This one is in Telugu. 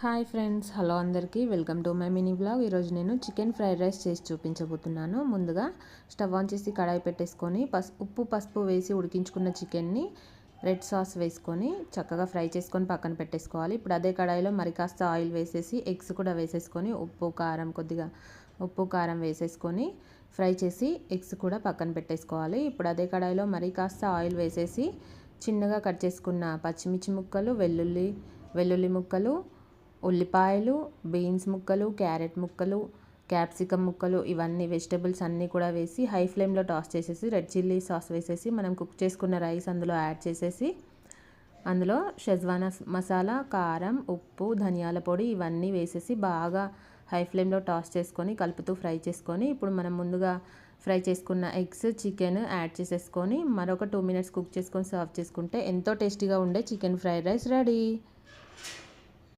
హాయ్ ఫ్రెండ్స్ హలో అందరికీ. Welcome to my mini blog. ఈరోజు నేను చికెన్ ఫ్రైడ్ రైస్ చేసి చూపించబోతున్నాను. ముందుగా స్టవ్ ఆన్ చేసి కడాయి పెట్టేసుకొని పసు ఉప్పు పసుపు వేసి ఉడికించుకున్న చికెన్ని రెడ్ సాస్ వేసుకొని చక్కగా ఫ్రై చేసుకొని పక్కన పెట్టేసుకోవాలి. ఇప్పుడు అదే కడాయిలో మరి కాస్త ఆయిల్ వేసేసి ఎగ్స్ కూడా వేసేసుకొని ఉప్పు కారం కొద్దిగా ఉప్పు కారం వేసేసుకొని ఫ్రై చేసి ఎగ్స్ కూడా పక్కన పెట్టేసుకోవాలి. ఇప్పుడు అదే కడాయిలో మరి కాస్త ఆయిల్ వేసేసి చిన్నగా కట్ చేసుకున్న పచ్చిమిర్చి ముక్కలు వెల్లుల్లి వెల్లుల్లి ముక్కలు ఉల్లిపాయలు బీన్స్ ముక్కలు క్యారెట్ ముక్కలు క్యాప్సికమ్ ముక్కలు ఇవన్నీ వెజిటబుల్స్ అన్నీ కూడా వేసి హై ఫ్లేమ్లో టాస్ చేసేసి రెడ్ చిల్లీ సాస్ వేసేసి మనం కుక్ చేసుకున్న రైస్ అందులో యాడ్ చేసేసి అందులో షెజ్వానా మసాలా కారం ఉప్పు ధనియాల పొడి ఇవన్నీ వేసేసి బాగా హై ఫ్లేమ్లో టాస్ చేసుకొని కలుపుతూ ఫ్రై చేసుకొని ఇప్పుడు మనం ముందుగా ఫ్రై చేసుకున్న ఎగ్స్ చికెన్ యాడ్ చేసేసుకొని మరొక టూ మినిట్స్ కుక్ చేసుకొని సర్వ్ చేసుకుంటే ఎంతో టేస్టీగా ఉండే చికెన్ ఫ్రైడ్ రైస్ రెడీ.